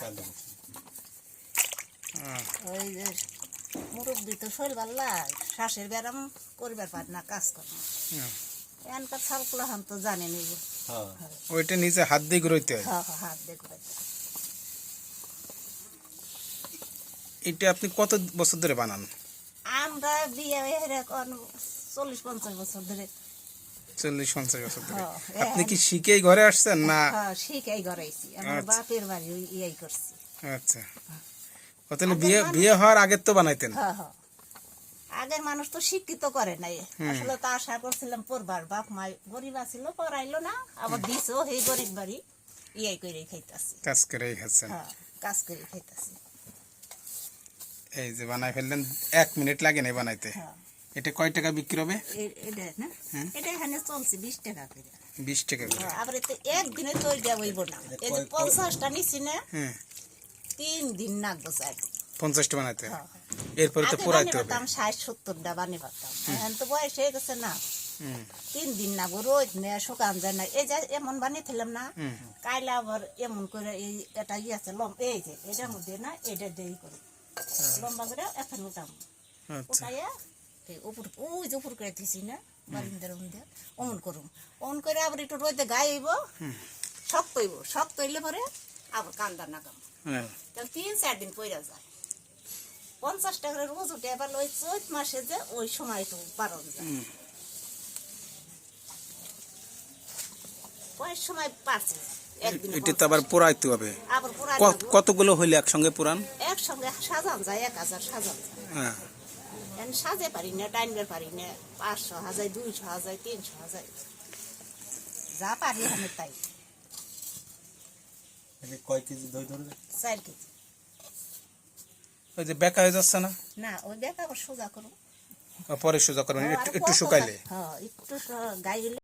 চারটা হ্যাঁ। ওই যে মুরব্বী তো শৈল পাল্লা শ্বাসের ব্যায়াম করিবার পার না কাজ করে হ্যাঁ। এনকার ছালকুলা হান তো জানে নি গো। হ্যাঁ। ওইটা নিচে হাত দিয়ে ঘুরাইতে হয়। হ্যাঁ হ্যাঁ হাত দিয়ে করে এটা আপনি কত বছর ধরে বানান? আমরা বিয়ে হয়ে এখন চল্লিশ পঞ্চাশ বছর ধরে। চল্লিশ পঞ্চাশ বছর ধরে। হ্যাঁ, আপনি কি শিখেই ঘরে আসছেন না? হ্যাঁ শিখাই গড়াইছি আমার আচ্ছা। বাপের বাড়ি ইয়াই করছি। আচ্ছা। তাহলে বিয়ে বিয়ে হওয়ার আগের তো বানাইতেন। হ্যাঁ হ্যাঁ। আগের মানুষ তো শিক্ষিত করে নাই। আসলে তো আশা করছিলাম পড়বার বাপ মা গরিব আছিল পড়াইলো না আবার দিছো সেই গরিব বাড়ি ইয়াই করে খাইতাছি। কাজ করেই খাচ্ছেন। হ্যাঁ কাজ করে খাইতাছি। এই যে বানাই ফেললেন এক মিনিট লাগে নাই বানাইতে। হ্যাঁ। এটা কয় টাকা বিক্রি হবে? এ- এটা না? এটা এখানে চলছে বিশ টাকা করে। বিশ টাকা করে। হ্যাঁ, আবার এতে একদিনে তৈরি হইব না। এই যে পঞ্চাশটা নিছি না হ্যাঁ। তিন দিন হ্যাঁ। এরপরে তো বানিয়ে পারতাম এখন তো বয়স হয়ে গেছে না। তিন দিন না গো রোজ নে শুকান যায় না। এই যে এমন বানিয়ে ফেললাম না। কাইলে আবার এমন করে এই এটা ইয়ে আছে লম এই যে এটার মধ্যে না এটা করে। লম্বা করে এখন উঠাম আচ্ছা। উঠাইয়া উপর ওই যে উপর করে দিছি না বারিন্দার অমন করুম। করে আবার একটু রোদে গায়ে হইব শক্ত হইব। শক্ত হইলে পরে আবার কান্দা নাগাম। হ্যাঁ। তাহলে তিন চার দিন পইরা যায়। পঞ্চাশ টাকা রোজ উঠে এবার ওই চৈত মাসে যে ওই সময় একটু যায়। কয়েক সময় পারছে এটা তো আবার পোড়াইতে হবে। কতগুলো হইলে একসঙ্গে পুরান? একসঙ্গে সাজান যায় এক হাজার সাজান যায়। হ্যাঁ। এখন সাজে পারি না টাইমে পারি না। পাঁচশো হাজার দুইশো হাজার তিনশো হাজার। যা পারি আমি তাই। কয় কেজি দই ধরবে? চার কেজি। ওই যে বেকা হয়ে যাচ্ছে না? না ওই বেকা সোজা করো পরে সোজা করবেন একটু শুকাইলে। হ্যাঁ একটু গাইলে